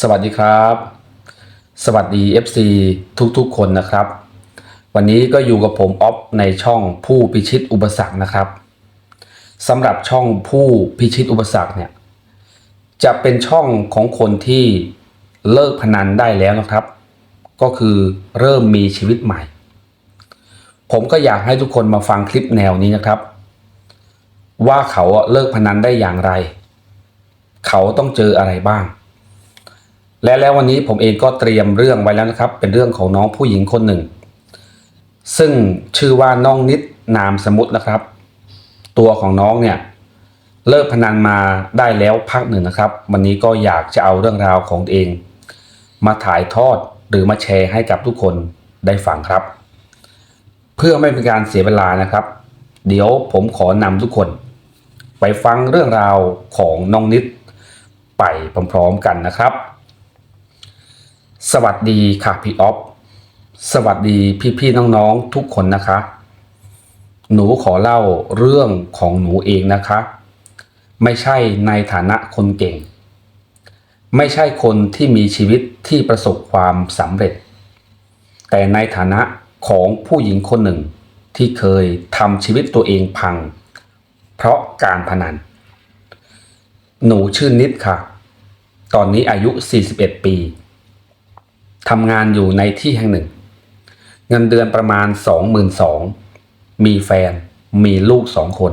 สวัสดีครับ สวัสดี FC ทุกๆ คนนะครับ วันนี้ก็อยู่กับผมออฟในช่องผู้พิชิตอุปสรรคนะครับสำหรับช่องผู้พิชิตอุปสรรคเนี่ยจะเป็นช่องของคนที่เลิกพนันได้แล้วนะครับ ก็คือเริ่มมีชีวิตใหม่ ผมก็อยากให้ทุกคนมาฟังคลิปแนวนี้นะครับ ว่าเขาเลิกพนันได้อย่างไร เขาต้องเจออะไรบ้าง และแล้ววันนี้ผมเองก็เตรียมเรื่องไว้แล้วนะครับ เป็นเรื่องของน้องผู้หญิงคนหนึ่ง ซึ่งชื่อว่าน้องนิดนามสมมตินะครับ ตัวของน้องเนี่ยเลิกพนันมาได้แล้วพักหนึ่งนะครับ วันนี้ก็อยากจะเอาเรื่องราวของตัวเอง มาถ่ายทอดหรือมาแชร์ให้กับทุกคนได้ฟังครับ เพื่อไม่เป็นการเสียเวลานะครับ เดี๋ยวผมขอนำทุกคน ไปฟังเรื่องราวของน้องนิด ไปพร้อมๆกันนะครับ สวัสดีค่ะพี่ออฟสวัสดีพี่ๆน้องๆทุกคนนะคะ หนูขอเล่าเรื่องของหนูเองนะคะ ไม่ใช่ในฐานะคนเก่ง ไม่ใช่คนที่มีชีวิตที่ประสบความสำเร็จ แต่ในฐานะของผู้หญิงคนหนึ่งที่เคยทำชีวิตตัวเองพัง เพราะการพนัน หนูชื่อนิดค่ะ ตอนนี้อายุ 41 ปี ทำงานอยู่ในที่แห่งหนึ่ง เงินเดือนประมาณ22,000มีแฟนมีลูกสองคน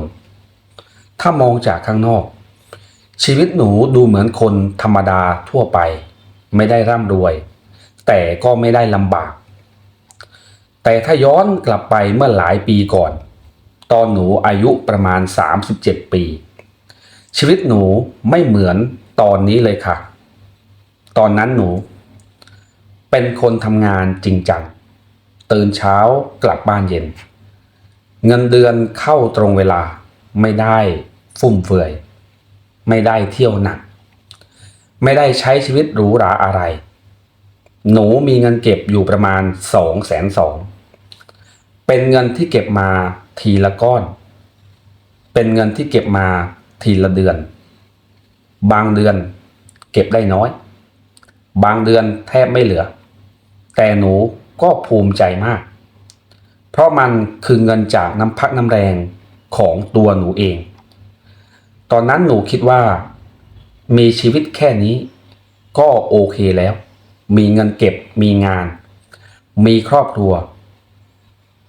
ถ้ามองจากข้างนอก ชีวิตหนูดูเหมือนคนธรรมดาทั่วไป ไม่ได้ร่ำรวย แต่ก็ไม่ได้ลำบาก แต่ถ้าย้อนกลับไปเมื่อหลายปีก่อน ตอนหนูอายุประมาณ 37 ปี ชีวิตหนูไม่เหมือนตอนนี้เลยค่ะ ตอนนั้นหนู เป็นคนทำงานจริงจัง ตื่นเช้ากลับบ้านเย็น เงินเดือนเข้าตรงเวลา ไม่ได้ฟุ่มเฟือย ไม่ได้เที่ยวหนัก ไม่ได้ใช้ชีวิตหรูหราอะไร หนูมีเงินเก็บอยู่ประมาณสองแสนสอง เป็นเงินที่เก็บมาทีละก้อน เป็นเงินที่เก็บมาทีละเดือน บางเดือนเก็บได้น้อย บางเดือนแทบไม่เหลือ แต่หนูก็ภูมิใจมาก เพราะมันคือเงินจากน้ำพักน้ำแรงของตัวหนูเอง ตอนนั้นหนูคิดว่า มีชีวิตแค่นี้ ก็โอเคแล้ว มีเงินเก็บมีงาน มีครอบครัว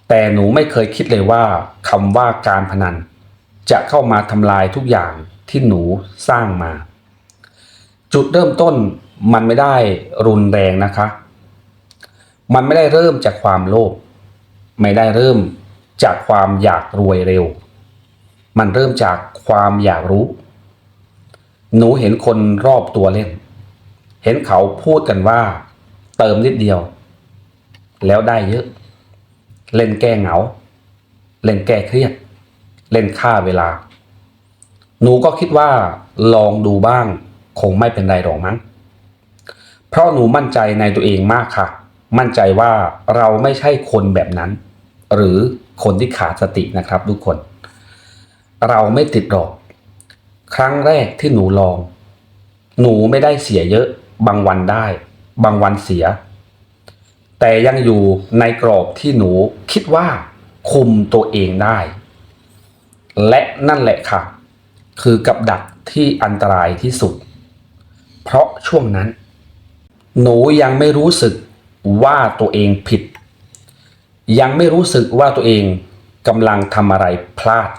แต่หนูไม่เคยคิดเลยว่าคำว่าการพนัน จะเข้ามาทำลายทุกอย่างที่หนูสร้างมา จุดเริ่มต้นมันไม่ได้รุนแรงนะคะ มันไม่ได้เริ่มจากความโลภไม่ได้เริ่มจากความอยากรวยเร็ว มันเริ่มจากความอยากรู้ หนูเห็นคนรอบตัวเล่น เห็นเขาพูดกันว่า เติมนิดเดียว แล้วได้เยอะ เล่นแก้เหงา เล่นแก้เครียด เล่นฆ่าเวลา หนูก็คิดว่าลองดูบ้าง คงไม่เป็นไรหรอกมั้ง เพราะหนูมั่นใจในตัวเองมากค่ะ มั่นใจว่าเราไม่ใช่คนแบบนั้น หรือคนที่ขาดสตินะครับทุกคน เราไม่ติดหรอก ครั้งแรกที่หนูลอง หนูไม่ได้เสียเยอะ บางวันได้ บางวันเสีย แต่ยังอยู่ในกรอบที่หนูคิดว่า คุมตัวเองได้ และนั่นแหละค่ะ คือกับดักที่อันตรายที่สุด เพราะช่วงนั้น หนูยังไม่รู้สึก ว่าตัวเองผิด ยังไม่รู้สึกว่าตัวเองกำลังทำอะไรพลาด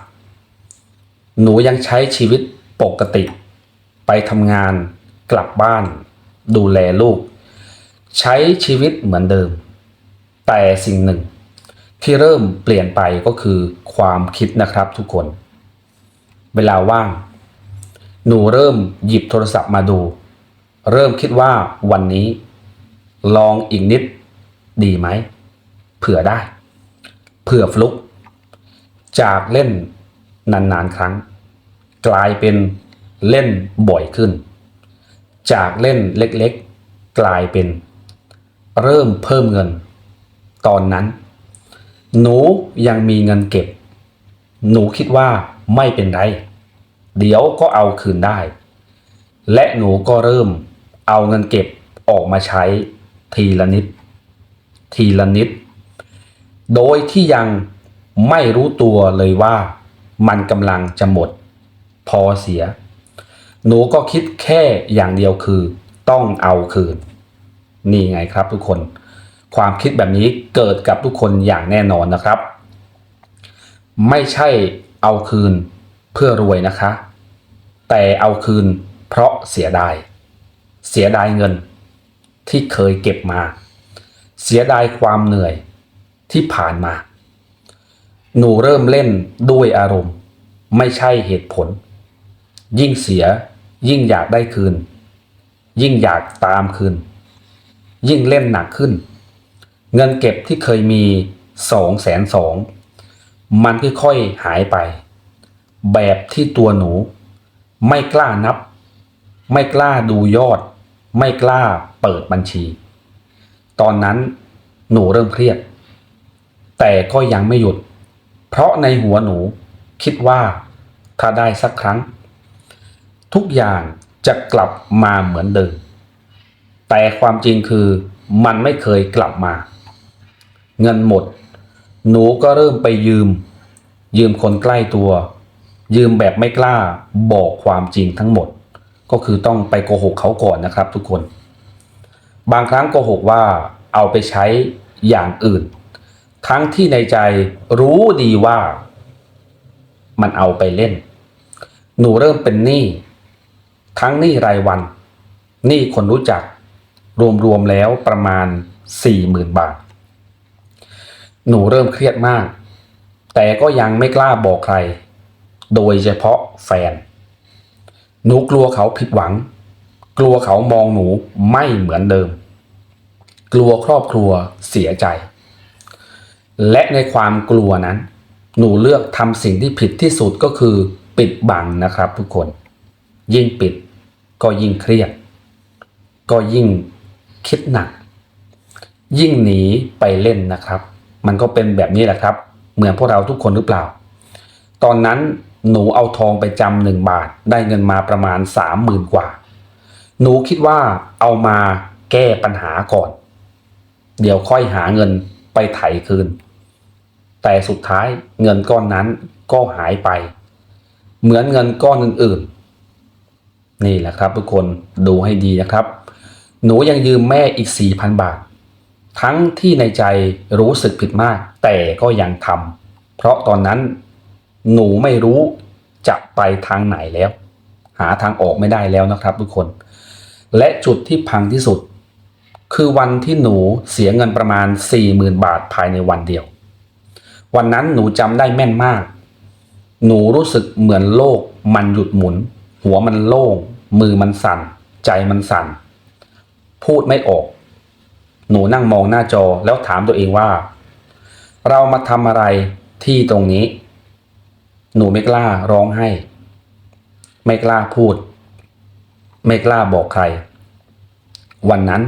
หนูยังใช้ชีวิตปกติ ไปทำงานกลับบ้าน ดูแลลูก ใช้ชีวิตเหมือนเดิม แต่สิ่งหนึ่ง ที่เริ่มเปลี่ยนไปก็คือความคิดนะครับทุกคน เวลาว่าง หนูเริ่มหยิบโทรศัพท์มาดู เริ่มคิดว่าวันนี้ ลองอีกนิดดีไหม เผื่อได้ เผื่อฟลุก จากเล่นนานๆครั้ง กลายเป็นเล่นบ่อยขึ้น จากเล่นเล็กๆ กลายเป็น เริ่มเพิ่มเงิน ตอนนั้น หนูยังมีเงินเก็บ หนูคิดว่าไม่เป็นไร เดี๋ยวก็เอาคืนได้ และหนูก็เริ่มเอาเงินเก็บออกมาใช้ ทีละนิด ทีละนิด โดยที่ยังไม่รู้ตัวเลยว่ามันกำลังจะหมด พอเสีย หนูก็คิดแค่อย่างเดียวคือ ต้องเอาคืน นี่ไงครับทุกคน ความคิดแบบนี้เกิดกับทุกคนอย่างแน่นอนนะครับ ไม่ใช่เอาคืนเพื่อรวยนะคะ แต่เอาคืนเพราะเสียดาย เสียดายเงิน ที่เคยเก็บมา เสียดายความเหนื่อยที่ผ่านมา หนูเริ่มเล่นด้วยอารมณ์ ไม่ใช่เหตุผล ยิ่งเสียยิ่งอยากได้คืน ยิ่งอยากตามคืน ยิ่งเล่นหนักขึ้น เงินเก็บที่เคยมีสองแสนสองมันค่อยๆหายไป แบบที่ตัวหนู ไม่กล้านับ ไม่กล้าดูยอด ไม่กล้าเปิดบัญชี ตอนนั้นหนูเริ่มเครียด แต่ก็ยังไม่หยุด เพราะในหัวหนูคิดว่าถ้าได้สักครั้ง ทุกอย่างจะกลับมาเหมือนเดิม แต่ความจริงคือมันไม่เคยกลับมา เงินหมด หนูก็เริ่มไปยืม ยืมคนใกล้ตัว ยืมแบบไม่กล้าบอกความจริงทั้งหมด ก็คือต้องไปโกหกเขาก่อนนะครับทุกคน บางครั้งโกหกว่าเอาไปใช้อย่างอื่น ทั้งที่ในใจรู้ดีว่า มันเอาไปเล่น หนูเริ่มเป็นหนี้ทั้งหนี้รายวันหนี้คนรู้จัก รวมๆแล้วประมาณ 40,000 บาท หนูเริ่มเครียดมาก แต่ก็ยังไม่กล้าบอกใคร โดยเฉพาะแฟน หนูกลัวเขาผิดหวัง กลัวเขามองหนูไม่เหมือนเดิม กลัวครอบครัวเสียใจ และในความกลัวนั้น หนูเลือกทำสิ่งที่ผิดที่สุดก็คือปิดบังนะครับทุกคน ยิ่งปิดก็ยิ่งเครียด ก็ยิ่งคิดหนัก ยิ่งหนีไปเล่นนะครับ มันก็เป็นแบบนี้แหละครับ เหมือนพวกเราทุกคนหรือเปล่า ตอนนั้น หนูเอาทองไปจำหนึ่งบาท ได้เงินมาประมาณสามหมื่นกว่า หนูคิดว่าเอามาแก้ปัญหาก่อน เดี๋ยวค่อยหาเงินไปไถคืน แต่สุดท้ายเงินก้อนนั้นก็หายไป เหมือนเงินก้อนอื่นๆ นี่แหละครับทุกคนดูให้ดีนะครับ หนูยังยืมแม่อีก4,000บาท ทั้งที่ในใจรู้สึกผิดมาก แต่ก็ยังทำเพราะตอนนั้น หนูไม่รู้จะไปทางไหนแล้ว หาทางออกไม่ได้แล้วนะครับ ทุกคน และจุดที่พังที่สุด คือวันที่หนูเสียเงินประมาณ 40,000 บาทภายในวันเดียว วันนั้นหนูจำได้แม่นมาก หนูรู้สึกเหมือนโลก มันหยุดหมุน หัวมันโล่ง มือมันสั่น ใจมันสั่น พูดไม่ออก หนูนั่งมองหน้าจอแล้วถามตัวเองว่า เรามาทำอะไรที่ตรงนี้ หนูไม่กล้าร้องไห้ ไม่กล้าพูด ไม่กล้าบอกใคร วันนั้น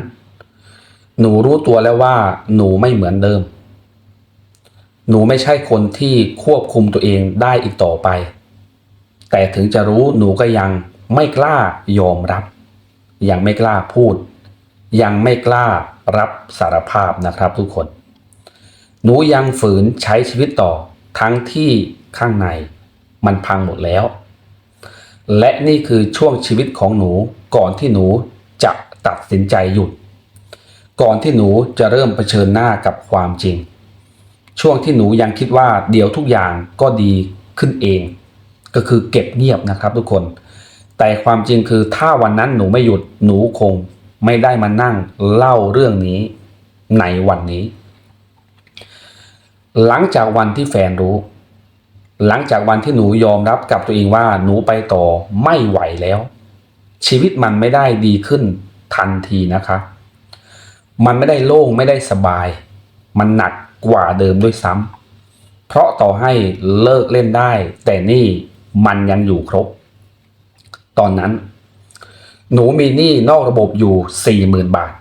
หนูรู้ตัวแล้วว่า หนูไม่เหมือนเดิม หนูไม่ใช่คนที่ควบคุมตัวเองได้อีกต่อไป แต่ถึงจะรู้หนูก็ยังไม่กล้ายอมรับ ยังไม่กล้าพูด ยังไม่กล้ารับสารภาพนะครับทุกคน หนูยังฝืนใช้ชีวิตต่อทั้งที่ข้างใน มันพังหมดแล้ว และนี่คือช่วงชีวิตของหนูก่อนที่หนูจะตัดสินใจหยุด ก่อนที่หนูจะเริ่มเผชิญหน้ากับความจริง ช่วงที่หนูยังคิดว่าเดี๋ยวทุกอย่างก็ดีขึ้นเอง ก็คือเก็บเงียบนะครับทุกคน แต่ความจริงคือถ้าวันนั้นหนูไม่หยุดหนูคงไม่ได้มานั่งเล่าเรื่องนี้ในวันนี้ หลังจากวันที่แฟนรู้ หลังจากวันที่หนูยอมรับกับตัวเองว่าหนูไปต่อไม่ไหวแล้ว ชีวิตมันไม่ได้ดีขึ้นทันทีนะคะ มันไม่ได้โล่งไม่ได้สบาย มันหนักกว่าเดิมด้วยซ้ำเพราะต่อให้เลิกเล่นได้ แต่นี่มันยังอยู่ครบ ตอนนั้น หนูมีหนี้นอกระบบอยู่สี่หมื่นบาท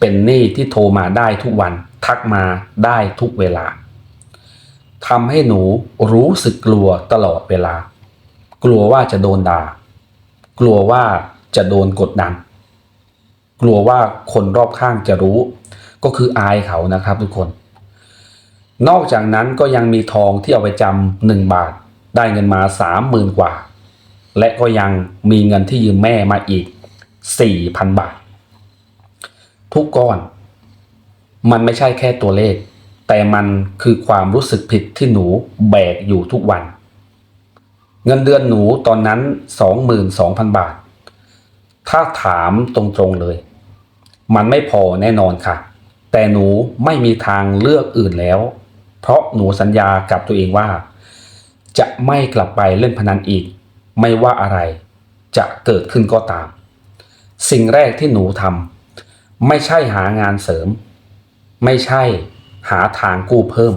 เป็นหนี้ที่โทรมาได้ทุกวันทักมาได้ทุกเวลา ทำให้หนูรู้สึกกลัวตลอดเวลา กลัวว่าจะโดนด่ากลัวว่าจะโดนกดดัน กลัวว่าคนรอบข้างจะรู้ ก็คืออายเขานะครับทุกคน นอกจากนั้นก็ยังมีทองที่เอาไปจำหนึ่งบาท ได้เงินมาสามหมื่นกว่า และก็ยังมีเงินที่ยืมแม่มาอีกสี่พันบาท ทุกก้อน มันไม่ใช่แค่ตัวเลข แต่มันคือความรู้สึกผิดที่หนูแบกอยู่ทุกวัน เงินเดือนหนูตอนนั้น 22,000 บาท ถ้าถามตรงๆเลย มันไม่พอแน่นอนค่ะ แต่หนูไม่มีทางเลือกอื่นแล้ว เพราะหนูสัญญากับตัวเองว่า จะไม่กลับไปเล่นพนันอีก ไม่ว่าอะไร จะเกิดขึ้นก็ตาม สิ่งแรกที่หนูทำไม่ใช่หางานเสริม ไม่ใช่ หาทางกู้เพิ่ม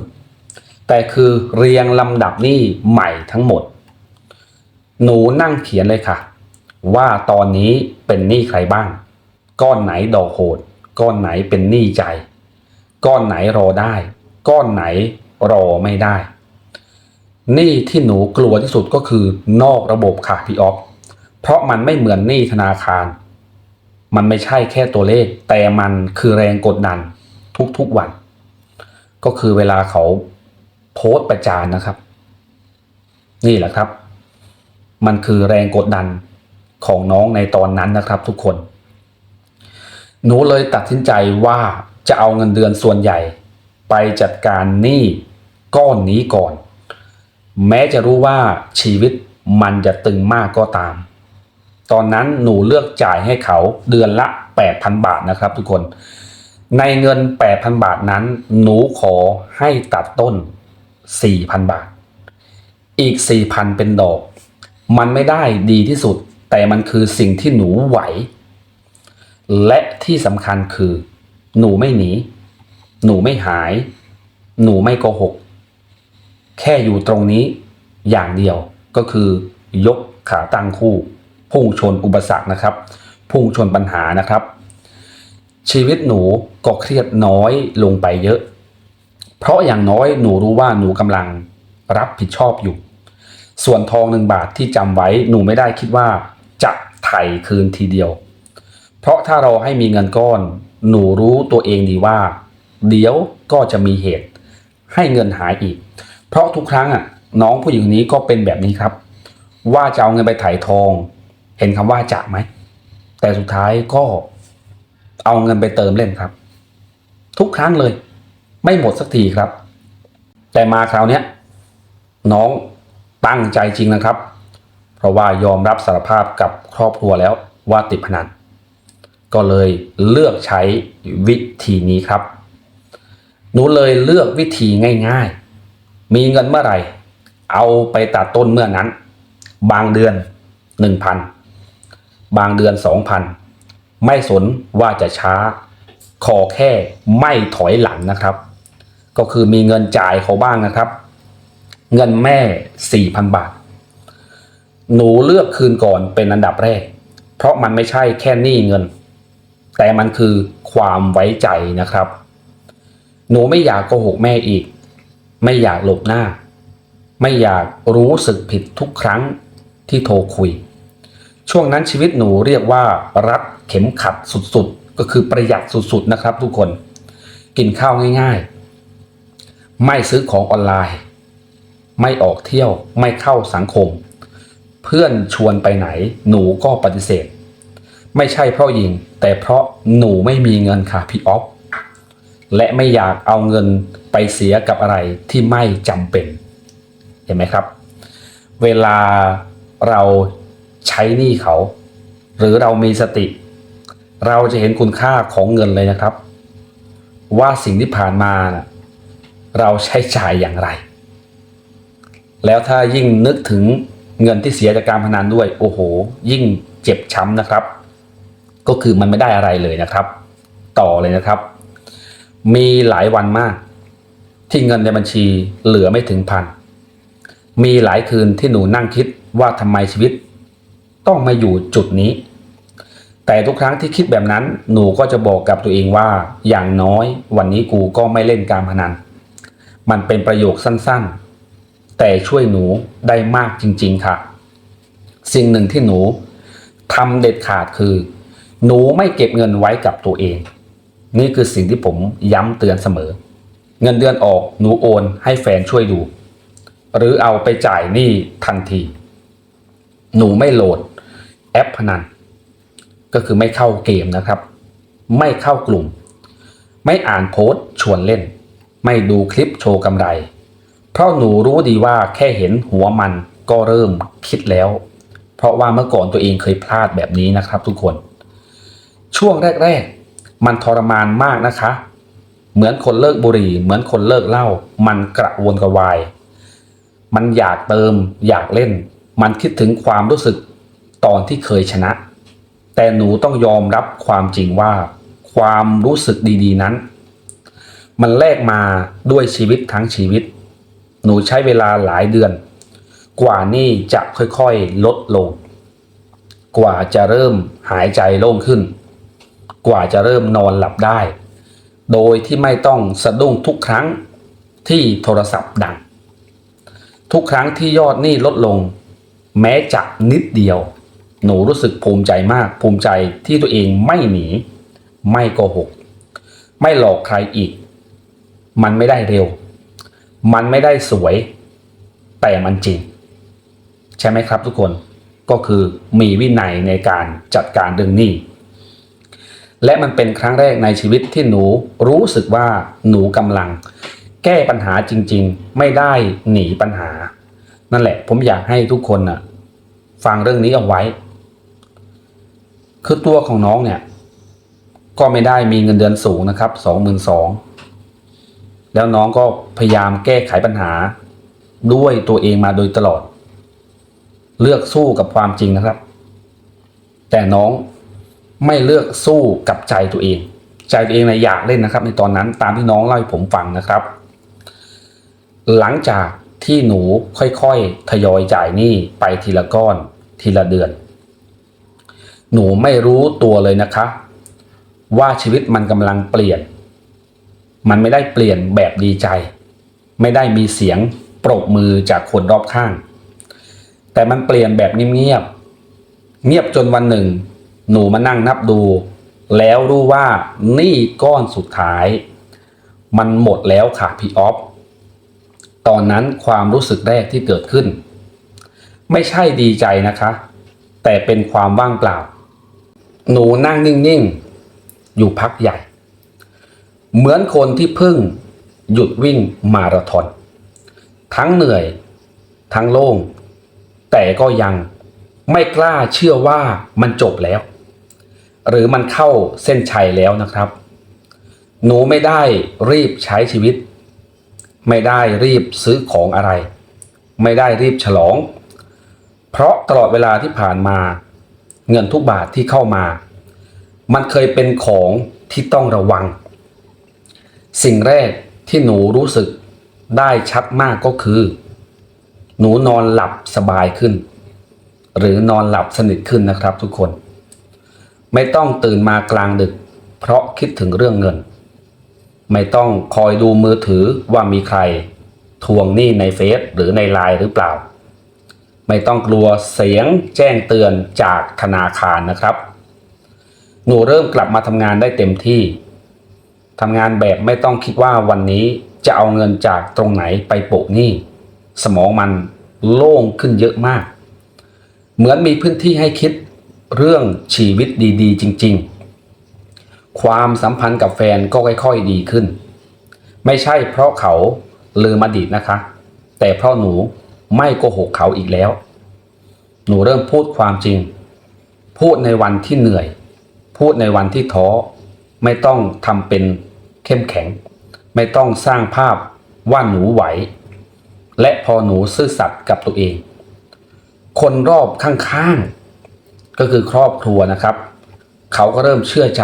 แต่คือเรียงลำดับหนี้ใหม่ทั้งหมด หนูนั่งเขียนเลยค่ะ ว่าตอนนี้เป็นหนี้ใครบ้าง ก้อนไหนดอกโหด ก้อนไหนเป็นหนี้ใจ ก้อนไหนรอได้ ก้อนไหนรอไม่ได้หนี้ที่หนูกลัวที่สุดก็คือนอกระบบค่ะพี่ออฟเพราะมันไม่เหมือนหนี้ธนาคาร มันไม่ใช่แค่ตัวเลข แต่มันคือแรงกดดันทุกๆวัน ก็คือเวลาเขาโพสต์ประจานนะครับ นี่แหละครับ มันคือแรงกดดันของน้องในตอนนั้นนะครับ ทุกคน หนูเลยตัดสินใจว่าจะเอาเงินเดือนส่วนใหญ่ ไปจัดการหนี้ก้อนนี้ก่อน แม้จะรู้ว่าชีวิตมันจะตึงมากก็ตาม ตอนนั้นหนูเลือกจ่ายให้เขาเดือนละ 8,000 บาทนะครับทุกคน ในเงิน 8,000 บาทนั้น หนูขอให้ตัดต้น 4,000 บาท อีก 4,000 เป็นดอก มันไม่ได้ดีที่สุด แต่มันคือสิ่งที่หนูไหว และที่สำคัญคือ หนูไม่หนี หนูไม่หาย หนูไม่โกหก แค่อยู่ตรงนี้อย่างเดียวก็คือยกขาตั้งคู่ พุ่งชนอุปสรรคนะครับ พุ่งชนปัญหานะครับ ชีวิตหนูก็เครียดน้อยลงไปเยอะ เพราะอย่างน้อยหนูรู้ว่าหนูกำลังรับผิดชอบอยู่ ส่วนทองหนึ่งบาทที่จำไว้หนูไม่ได้คิดว่าจะไถ่คืนทีเดียว เพราะถ้าเราให้มีเงินก้อน หนูรู้ตัวเองดีว่า เดี๋ยวก็จะมีเหตุให้เงินหายอีก เพราะทุกครั้งอะน้องผู้หญิงนี้ก็เป็นแบบนี้ครับ ว่าจะเอาเงินไปไถ่ทอง เห็นคำว่าจะไหม แต่สุดท้ายก็ เอาเงินไปเติมเล่นครับ ทุกครั้งเลย ไม่หมดสักทีครับ แต่มาคราวนี้น้องตั้งใจจริงนะครับ เพราะว่ายอมรับสารภาพกับครอบครัวแล้วว่าติดพนันก็เลยเลือกใช้วิธีนี้ครับ หนูเลยเลือกวิธีง่ายๆ มีเงินเมื่อไหร่ เอาไปตัดต้นเมื่อนั้น บางเดือนหนึ่งพันบางเดือนสองพัน ไม่สนว่าจะช้า ขอแค่ไม่ถอยหลังนะครับ ก็คือมีเงินจ่ายเขาบ้างนะครับ เงินแม่ 4,000 บาท หนูเลือกคืนก่อนเป็นอันดับแรก เพราะมันไม่ใช่แค่หนี้เงิน แต่มันคือความไว้ใจนะครับ หนูไม่อยากโกหกแม่อีก ไม่อยากหลบหน้า ไม่อยากรู้สึกผิดทุกครั้งที่โทรคุย ช่วงนั้นชีวิตหนูเรียกว่ารัดเข็มขัดสุดๆ ก็คือประหยัดสุดๆนะครับ ทุกคน กินข้าวง่ายๆ ไม่ซื้อของออนไลน์ ไม่ออกเที่ยว ไม่เข้าสังคม เพื่อนชวนไปไหน หนูก็ปฏิเสธ ไม่ใช่เพราะยิง แต่เพราะหนูไม่มีเงินค่ะพี่ออฟและไม่อยากเอาเงินไปเสียกับอะไรที่ไม่จำเป็น เห็นไหมครับ เวลาเรา ใช้หนี้เขา หรือเรามีสติ เราจะเห็นคุณค่าของเงินเลยนะครับ ว่าสิ่งที่ผ่านมานะเราใช้จ่ายอย่างไร แล้วถ้ายิ่งนึกถึงเงินที่เสียจากการพนันด้วย โอ้โห ยิ่งเจ็บช้ำนะครับ ก็คือมันไม่ได้อะไรเลยนะครับ ต่อเลยนะครับ มีหลายวันมาก ที่เงินในบัญชีเหลือไม่ถึงพันมีหลายคืนที่หนูนั่งคิดว่าทำไมชีวิต ต้องมาอยู่จุดนี้ แต่ทุกครั้งที่คิดแบบนั้น หนูก็จะบอกกับตัวเองว่า อย่างน้อยวันนี้กูก็ไม่เล่นการพนัน มันเป็นประโยคสั้นๆ แต่ช่วยหนูได้มากจริง ๆ ค่ะ สิ่งหนึ่งที่หนูทำเด็ดขาดคือ หนูไม่เก็บเงินไว้กับตัวเอง นี่คือสิ่งที่ผมย้ำเตือนเสมอ เงินเดือนออกหนูโอนให้แฟนช่วยดู หรือเอาไปจ่ายหนี้ทันที หนูไม่โหลด อปพนันก็คือไม่เข้าเกมนะครับ ไม่เข้ากลุ่ม ไม่อ่านโพสต์ชวนเล่น ไม่ดูคลิปโชว์กำไร เพราะหนูรู้ดีว่าแค่เห็นหัวมันก็เริ่มคิดแล้ว เพราะว่าเมื่อก่อนตัวเองเคยพลาดแบบนี้นะครับทุกคน ช่วงแรกๆ มันทรมานมากนะคะ เหมือนคนเลิกบุหรี่ เหมือนคนเลิกเหล้ามันกระวนกระวาย มันอยากเติม อยากเล่น มันคิดถึงความรู้สึก ตอนที่เคยชนะ แต่หนูต้องยอมรับความจริงว่า ความรู้สึกดีๆนั้น มันแลกมาด้วยชีวิตทั้งชีวิต หนูใช้เวลาหลายเดือน กว่านี่จะค่อยๆลดลง กว่าจะเริ่มหายใจโล่งขึ้น กว่าจะเริ่มนอนหลับได้ โดยที่ไม่ต้องสะดุ้งทุกครั้งที่โทรศัพท์ดัง ทุกครั้งที่ยอดหนี้ลดลง แม้จะนิดเดียว หนูรู้สึกภูมิใจมาก ภูมิใจที่ตัวเองไม่หนี ไม่โกหก ไม่หลอกใครอีก มันไม่ได้เร็ว มันไม่ได้สวย แต่มันจริง ใช่ไหมครับทุกคนก็คือมีวินัยในการจัดการเรื่องหนี้ และมันเป็นครั้งแรกในชีวิตที่หนูรู้สึกว่าหนูกำลัง แก้ปัญหาจริง ๆ ไม่ได้หนีปัญหา นั่นแหละผมอยากให้ทุกคนนะฟังเรื่องนี้เอาไว้ คือตัวของน้องเนี่ย ก็ไม่ได้มีเงินเดือนสูงนะครับสองหมื่นสองแล้วน้องก็พยายามแก้ไขปัญหา ด้วยตัวเองมาโดยตลอด เลือกสู้กับความจริงนะครับ แต่น้องไม่เลือกสู้กับใจตัวเอง ใจตัวเองนะอยากเล่นนะครับ ในตอนนั้นตามที่น้องเล่าให้ผมฟังนะครับ หลังจากที่หนูค่อยๆ ทยอยจ่ายหนี้ไปทีละก้อนทีละเดือน หนูไม่รู้ตัวเลยนะคะ ว่าชีวิตมันกำลังเปลี่ยน มันไม่ได้เปลี่ยนแบบดีใจ ไม่ได้มีเสียงปรบมือจากคนรอบข้าง แต่มันเปลี่ยนแบบเงียบๆเงียบจนวันหนึ่ง หนูมานั่งนับดู แล้วรู้ว่านี่ก้อนสุดท้าย มันหมดแล้วค่ะพี่ออฟตอนนั้นความรู้สึกแรกที่เกิดขึ้น ไม่ใช่ดีใจนะคะ แต่เป็นความว่างเปล่า หนูนั่งนิ่งๆ อยู่พักใหญ่ เหมือนคนที่เพิ่งหยุดวิ่งมาราธอนทั้งเหนื่อย ทั้งโล่ง แต่ก็ยังไม่กล้าเชื่อว่ามันจบแล้ว หรือมันเข้าเส้นชัยแล้วนะครับ หนูไม่ได้รีบใช้ชีวิต ไม่ได้รีบซื้อของอะไร ไม่ได้รีบฉลอง เพราะตลอดเวลาที่ผ่านมา เงินทุกบาทที่เข้ามา มันเคยเป็นของที่ต้องระวัง สิ่งแรกที่หนูรู้สึกได้ชัดมากก็คือ หนูนอนหลับสบายขึ้น หรือนอนหลับสนิทขึ้นนะครับทุกคน ไม่ต้องตื่นมากลางดึก เพราะคิดถึงเรื่องเงิน ไม่ต้องคอยดูมือถือว่ามีใคร ทวงหนี้ในเฟซหรือในไลน์หรือเปล่า ไม่ต้องกลัวเสียงแจ้งเตือนจากธนาคารนะครับ หนูเริ่มกลับมาทำงานได้เต็มที่ทำงานแบบไม่ต้องคิดว่าวันนี้จะเอาเงินจากตรงไหนไปโปะหนี้ สมองมันโล่งขึ้นเยอะมาก เหมือนมีพื้นที่ให้คิดเรื่องชีวิตดีๆ จริง ๆ ความสัมพันธ์กับแฟนก็ค่อยๆดีขึ้น ไม่ใช่เพราะเขาลืมอดีตนะคะ แต่เพราะหนู ไม่โกหกเขาอีกแล้ว หนูเริ่มพูดความจริง พูดในวันที่เหนื่อย พูดในวันที่ท้อ ไม่ต้องทำเป็นเข้มแข็ง ไม่ต้องสร้างภาพว่าหนูไหว และพอหนูซื่อสัตย์กับตัวเอง คนรอบข้างๆ ก็คือครอบครัวนะครับ เขาก็เริ่มเชื่อใจ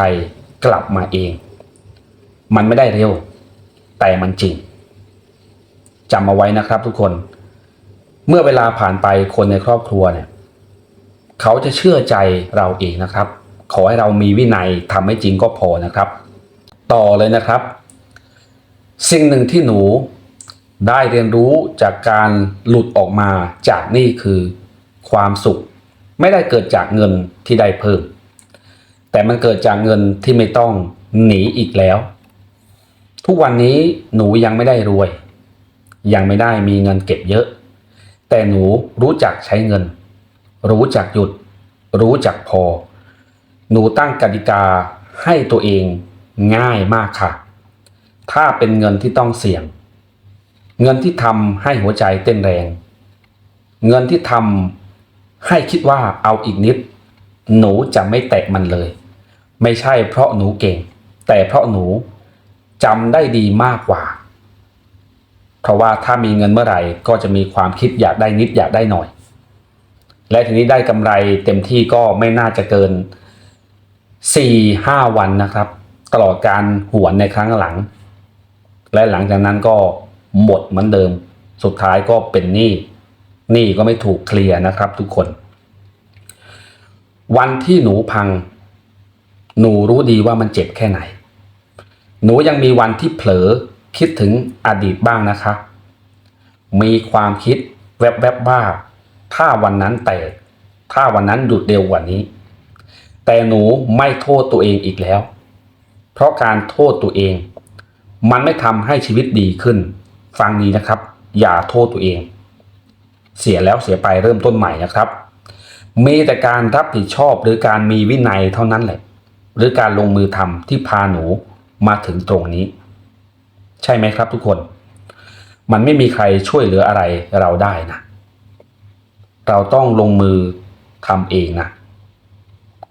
กลับมาเอง มันไม่ได้เร็ว แต่มันจริงจำเอาไว้นะครับทุกคน เมื่อเวลาผ่านไปคนในครอบครัวเนี่ยเขาจะเชื่อใจเราเองนะครับ ขอให้เรามีวินัยทำให้จริงก็พอนะครับ ต่อเลยนะครับ สิ่งหนึ่งที่หนูได้เรียนรู้จากการหลุดออกมาจากนี่คือความสุข ไม่ได้เกิดจากเงินที่ได้เพิ่ม แต่มันเกิดจากเงินที่ไม่ต้องหนีอีกแล้ว ทุกวันนี้หนูยังไม่ได้รวย ยังไม่ได้มีเงินเก็บเยอะ แต่หนูรู้จักใช้เงิน รู้จักหยุด รู้จักพอ หนูตั้งกติกาให้ตัวเองง่ายมากค่ะ ถ้าเป็นเงินที่ต้องเสี่ยง เงินที่ทำให้หัวใจเต้นแรง เงินที่ทำให้คิดว่าเอาอีกนิด หนูจะไม่แตะมันเลย ไม่ใช่เพราะหนูเก่ง แต่เพราะหนูจำได้ดีมากกว่า เพราะว่าถ้ามีเงินเมื่อไหร่ก็จะมีความคิดอยากได้นิดอยากได้หน่อย และทีนี้ได้กำไรเต็มที่ก็ไม่น่าจะเกิน 4-5 วันนะครับ ตลอดการหวนในครั้งหลัง และหลังจากนั้นก็หมดเหมือนเดิม สุดท้ายก็เป็นหนี้หนี้ก็ไม่ถูกเคลียร์นะครับทุกคน วันที่หนูพัง หนูรู้ดีว่ามันเจ็บแค่ไหน หนูยังมีวันที่เผลอ คิดถึงอดีตบ้างนะคะ มีความคิดแวบๆว่าถ้าวันนั้นแตก ถ้าวันนั้นหยุดเร็วกว่านี้ แต่หนูไม่โทษตัวเองอีกแล้ว เพราะการโทษตัวเอง มันไม่ทำให้ชีวิตดีขึ้น ฟังดีนะครับ อย่าโทษตัวเอง เสียแล้วเสียไปเริ่มต้นใหม่นะครับ มีแต่การรับผิดชอบหรือการมีวินัยเท่านั้นแหละ หรือการลงมือทำที่พาหนูมาถึงตรงนี้ ใช่ไหมครับทุกคน มันไม่มีใครช่วยเหลืออะไรเราได้นะ เราต้องลงมือทำเองนะ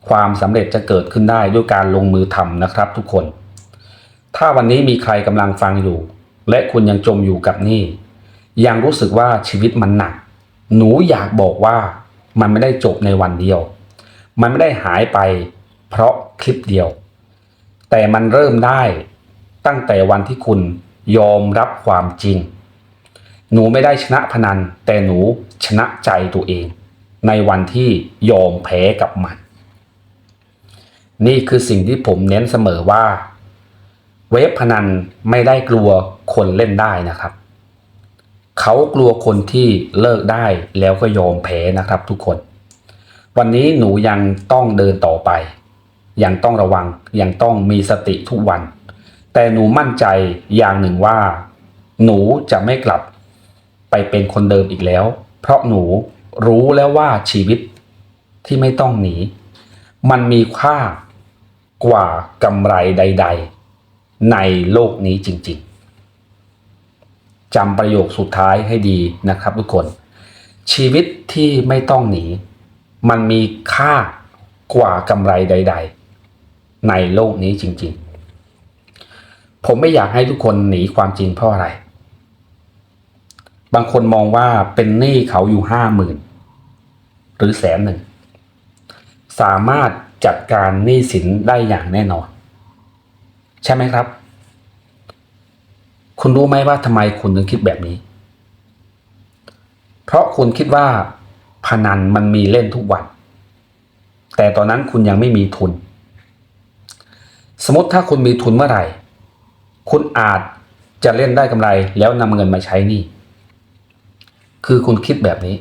ความสำเร็จจะเกิดขึ้นได้ด้วยการลงมือทำนะครับทุกคน ถ้าวันนี้มีใครกำลังฟังอยู่ และคุณยังจมอยู่กับหนี้ยังรู้สึกว่าชีวิตมันหนัก หนูอยากบอกว่ามันไม่ได้จบในวันเดียว มันไม่ได้หายไปเพราะคลิปเดียว แต่มันเริ่มได้ ตั้งแต่วันที่คุณยอมรับความจริง หนูไม่ได้ชนะพนัน แต่หนูชนะใจตัวเอง ในวันที่ยอมแพ้กับมัน นี่คือสิ่งที่ผมเน้นเสมอว่า เว็บพนันไม่ได้กลัวคนเล่นได้นะครับ เขากลัวคนที่เลิกได้แล้วก็ยอมแพ้นะครับทุกคน วันนี้หนูยังต้องเดินต่อไป ยังต้องระวังยังต้องมีสติทุกวัน แต่หนูมั่นใจอย่างหนึ่งว่า หนูจะไม่กลับไปเป็นคนเดิมอีกแล้ว เพราะหนูรู้แล้วว่าชีวิตที่ไม่ต้องหนี มันมีค่ากว่ากำไรใด ๆ ในโลกนี้จริง ๆจำประโยคสุดท้ายให้ดีนะครับทุกคน ชีวิตที่ไม่ต้องหนี มันมีค่ากว่ากำไรใด ๆ ในโลกนี้จริง ๆ ผมไม่อยากให้ทุกคนหนีความจริงเพราะอะไร บางคนมองว่าเป็นหนี้เขาอยู่ห้าหมื่นหรือแสนหนึ่ง สามารถจัดการหนี้สินได้อย่างแน่นอน ใช่ไหมครับ คุณรู้ไหมว่าทำไมคุณถึงคิดแบบนี้ เพราะคุณคิดว่าพนันมันมีเล่นทุกวัน แต่ตอนนั้นคุณยังไม่มีทุน สมมติถ้าคุณมีทุนเมื่อไหร่ คุณอาจจะเล่นได้กำไรแล้วนำเงินมาใช้นี้คือคุณคิดแบบนี้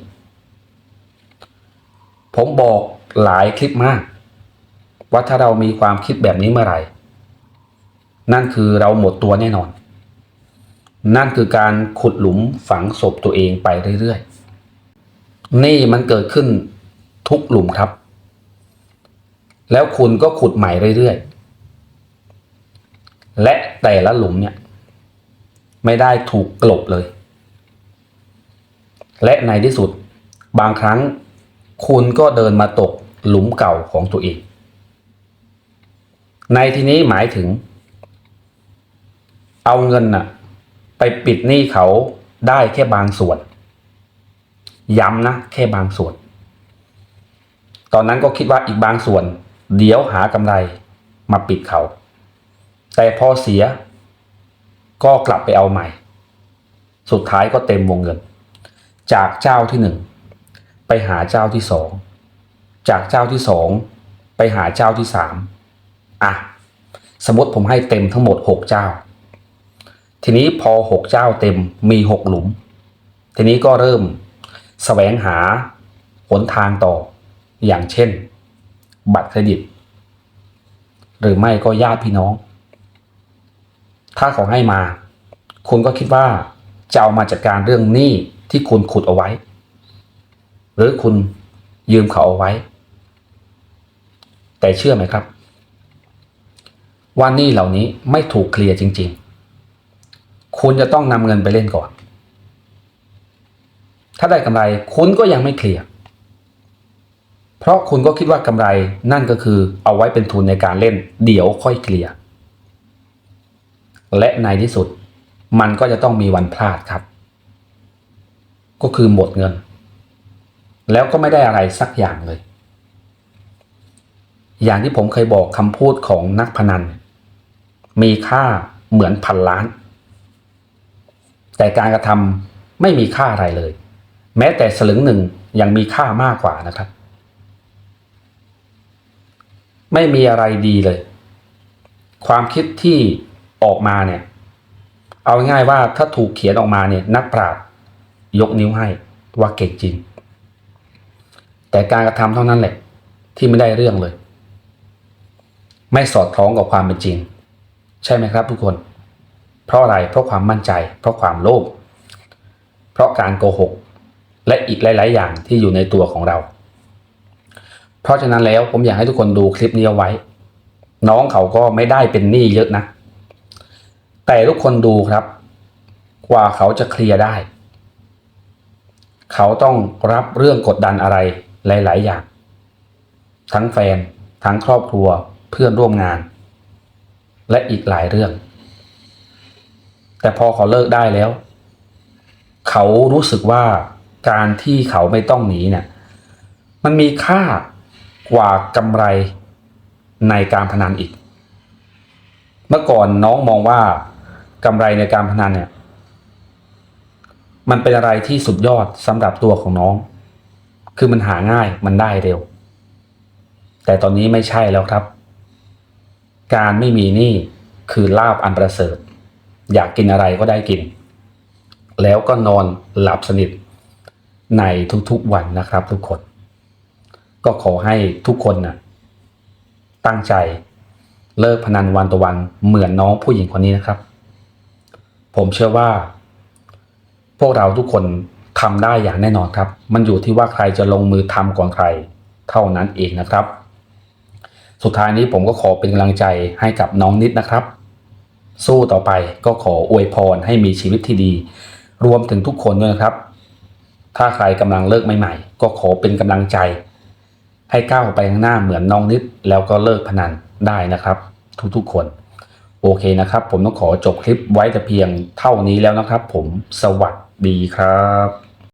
ผมบอกหลายคลิปมาก ว่าถ้าเรามีความคิดแบบนี้เมื่อไหร่ นั่นคือเราหมดตัวแน่นอน นั่นคือการขุดหลุมฝังศพตัวเองไปเรื่อยๆ นี่มันเกิดขึ้นทุกหลุมครับ แล้วคุณก็ขุดใหม่เรื่อยๆ และแต่ละหลุมเนี่ย ไม่ได้ถูกกลบเลย และในที่สุดบางครั้งคุณก็เดินมาตกหลุมเก่าของตัวเอง ในที่นี้หมายถึง เอาเงินน่ะ ไปปิดหนี้เขาได้แค่บางส่วน ย้ำนะ แค่บางส่วน ตอนนั้นก็คิดว่าอีกบางส่วน เดี๋ยวหากำไรมาปิดเขา แต่พอเสีย ก็กลับไปเอาใหม่ สุดท้ายก็เต็มวงเงิน จากเจ้าที่หนึ่งไปหาเจ้าที่สองจากเจ้าที่สองไปหาเจ้าที่สามอะสมมติผมให้เต็มทั้งหมดหกเจ้า ทีนี้พอหกเจ้าเต็มมีหกหลุม ทีนี้ก็เริ่มแสวงหาหนทางต่ออย่างเช่น บัตรเครดิต หรือไม่ก็ญาติพี่น้อง ถ้าเขาให้มา คุณก็คิดว่าจะเอามาจัดการเรื่องหนี้ที่คุณขุดเอาไว้ หรือคุณยืมเขาเอาไว้ แต่เชื่อไหมครับ ว่าหนี้เหล่านี้ไม่ถูกเคลียร์จริง ๆ คุณจะต้องนำเงินไปเล่นก่อน ถ้าได้กำไรคุณก็ยังไม่เคลียร์เพราะคุณก็คิดว่ากำไรนั่นก็คือเอาไว้เป็นทุนในการเล่น เดี๋ยวค่อยเคลียร์ และในที่สุด มันก็จะต้องมีวันพลาดครับ ก็คือหมดเงิน แล้วก็ไม่ได้อะไรสักอย่างเลย อย่างที่ผมเคยบอกคำพูดของนักพนัน มีค่าเหมือนพันล้าน แต่การกระทำไม่มีค่าอะไรเลย แม้แต่สลึงหนึ่งยังมีค่ามากกว่านะครับ ไม่มีอะไรดีเลย ความคิดที่ ออกมาเนี่ย เอาง่ายว่าถ้าถูกเขียนออกมาเนี่ย นักปราชญ์ยกนิ้วให้ว่าเก่งจริง แต่การกระทำเท่านั้นแหละ ที่ไม่ได้เรื่องเลย ไม่สอดคล้องกับความเป็นจริง ใช่ไหมครับทุกคน เพราะอะไรเพราะความมั่นใจ เพราะความโลภเพราะการโกหก และอีกหลาย ๆ อย่างที่อยู่ในตัวของเรา เพราะฉะนั้นแล้วผมอยากให้ทุกคนดูคลิปนี้เอาไว้ น้องเขาก็ไม่ได้เป็นหนี้เยอะนะ แต่ทุกคนดูครับ กว่าเขาจะเคลียร์ได้ เขาต้องรับเรื่องกดดันอะไรหลาย ๆ อย่าง ทั้งแฟน ทั้งครอบครัวเพื่อนร่วมงาน และอีกหลายเรื่อง แต่พอเขาเลิกได้แล้ว เขารู้สึกว่าการที่เขาไม่ต้องหนีเนี่ย มันมีค่ากว่ากำไรในการพนันอีก เมื่อก่อนน้องมองว่า กำไรในการพนันเนี่ย มันเป็นอะไรที่สุดยอดสำหรับตัวของน้อง คือมันหาง่ายมันได้เร็ว แต่ตอนนี้ไม่ใช่แล้วครับ การไม่มีหนี้คือลาบอันประเสริฐ อยากกินอะไรก็ได้กิน แล้วก็นอนหลับสนิทในทุกๆวันนะครับทุกคน ก็ขอให้ทุกคนนะตั้งใจเลิกพนันวันต่อวันเหมือนน้องผู้หญิงคนนี้นะครับ ผมเชื่อว่า พวกเราทุกคนทำได้อย่างแน่นอนครับ มันอยู่ที่ว่าใครจะลงมือทำก่อนใคร เท่านั้นเองนะครับ สุดท้ายนี้ผมก็ขอเป็นกำลังใจให้กับน้องนิดนะครับ สู้ต่อไปก็ขออวยพรให้มีชีวิตที่ดี รวมถึงทุกคนด้วยนะครับ ถ้าใครกำลังเลิกใหม่ๆ ก็ขอเป็นกำลังใจ ให้ก้าวไปข้างหน้าเหมือนน้องนิดแล้วก็เลิกพนันได้นะครับ ทุกๆคน โอเคนะครับ ผมต้องขอจบคลิปไว้แต่เพียงเท่านี้แล้วนะครับ ผมสวัสดีครับ